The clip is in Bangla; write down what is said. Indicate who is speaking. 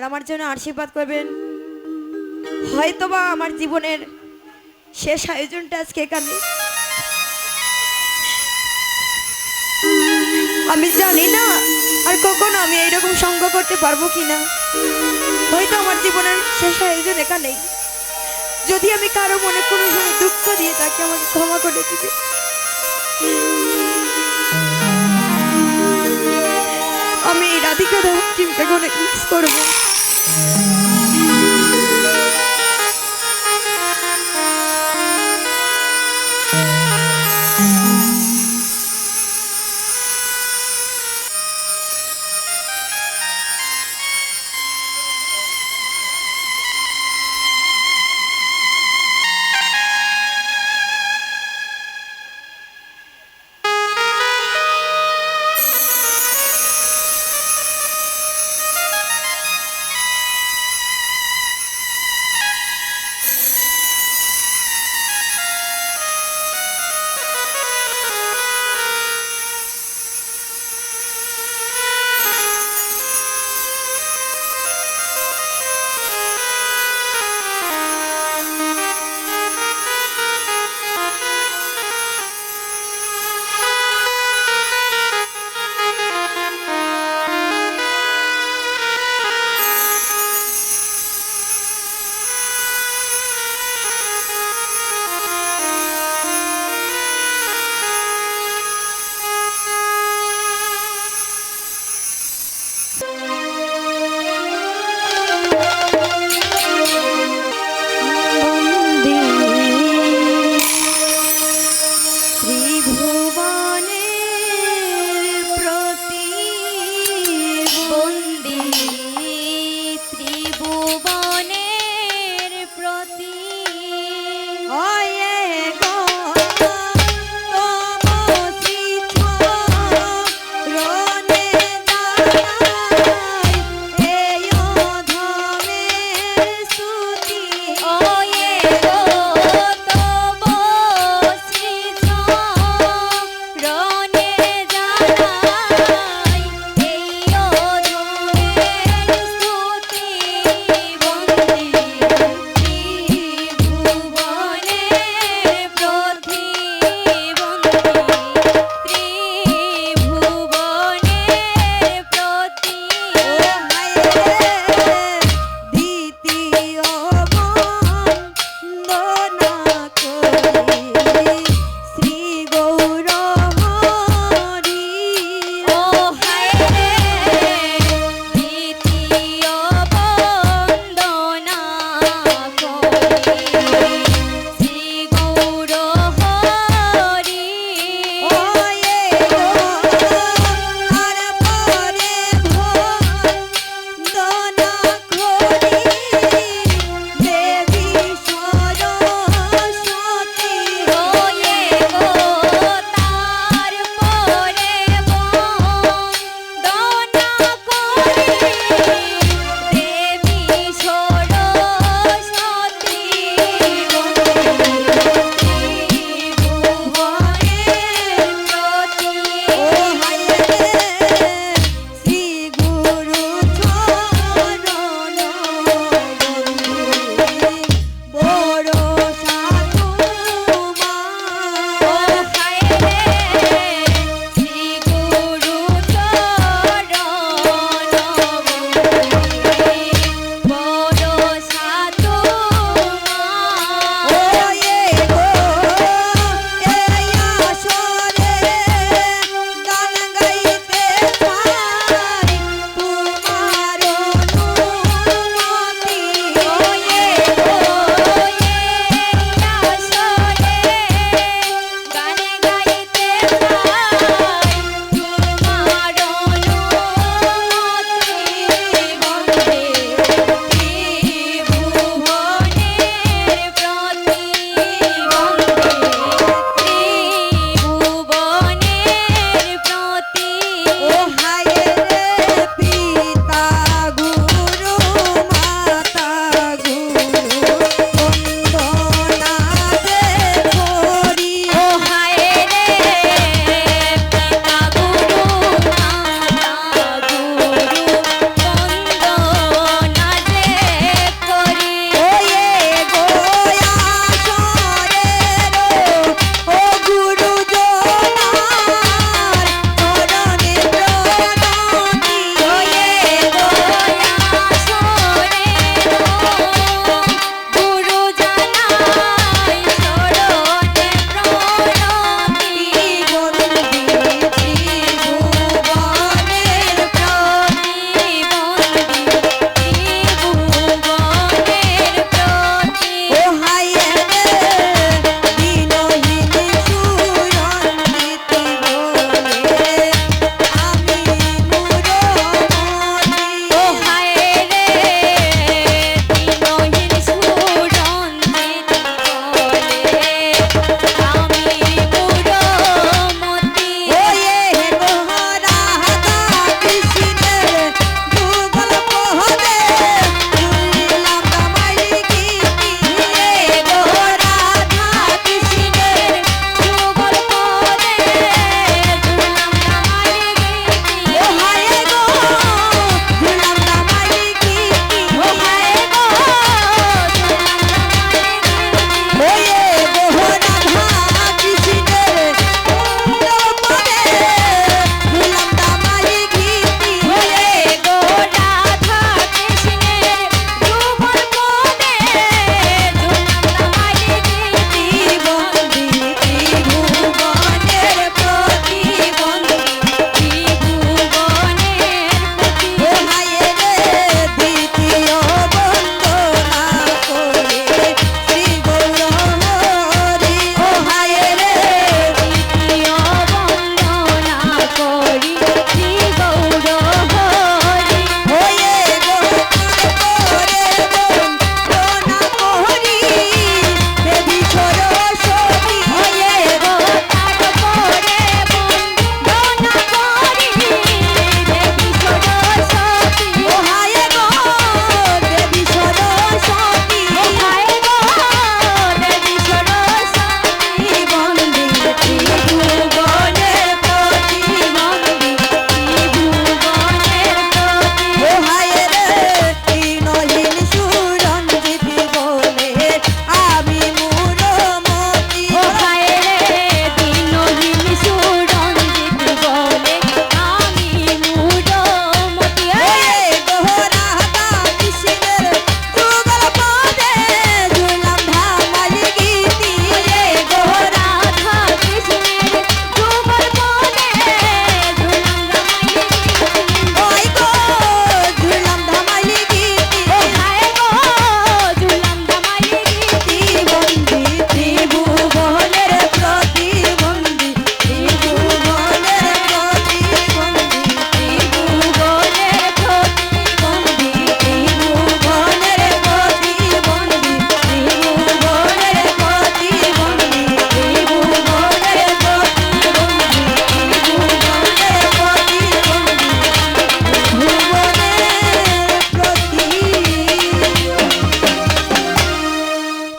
Speaker 1: আর আমার জন্য আশীর্বাদ করবেন। হয়তোবা আমার জীবনের শেষ আয়োজনটা আজকে এখানে। আমি জানি না আর কখনো আমি এইরকম সঙ্গ করতে পারব কিনা। হয়তো আমার জীবনের শেষ আয়োজন এখানেই। যদি আমি কারও মনে কোনো দুঃখ দিয়ে তাকে আমাকে ক্ষমা করে দিবে দেওয়ার মিস করব।